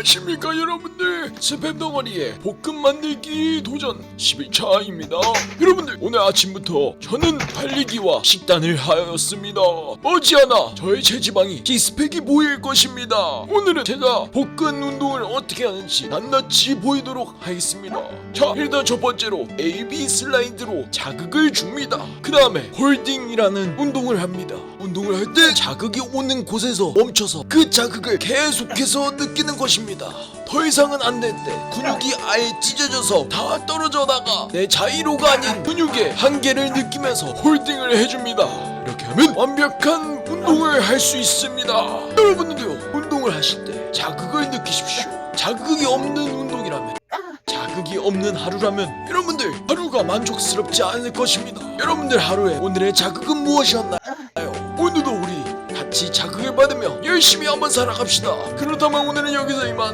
안녕하십니까 여러분들. 스팸 덩어리의 볶음 만들기 도전 11차입니다. 여러분들 오늘 아침부터 저는 달리기와 식단을 하였습니다. 머지않아 저의 체지방이 시스팩이 보일 것입니다. 오늘은 제가 복근 운동을 어떻게 하는지 낱낱이 보이도록 하겠습니다. 자 일단 첫 번째로 AB 슬라이드로 자극을 줍니다. 그 다음에 홀딩이라는 운동을 합니다. 운동을 할 때 자극이 오는 곳에서 멈춰서 그 자극을 계속해서 느끼는 것입니다. 더 이상은 안될때 근육이 아예 찢어져서 다 떨어져 나가 내 자의로가 아닌 근육의 한계를 느끼면서 홀딩을 해줍니다. 이렇게 하면 완벽한 운동을 할 수 있습니다. 여러분들도 운동을 하실 때 자극을 느끼십시오. 자극이 없는 운동이라면 자극이 없는 하루라면 여러분들 하루가 만족스럽지 않을 것입니다. 여러분들 하루에 오늘의 자극은 무엇이었나요? 같이 자극을 받으며 열심히 한번 살아갑시다. 그렇다면 오늘은 여기서 이만.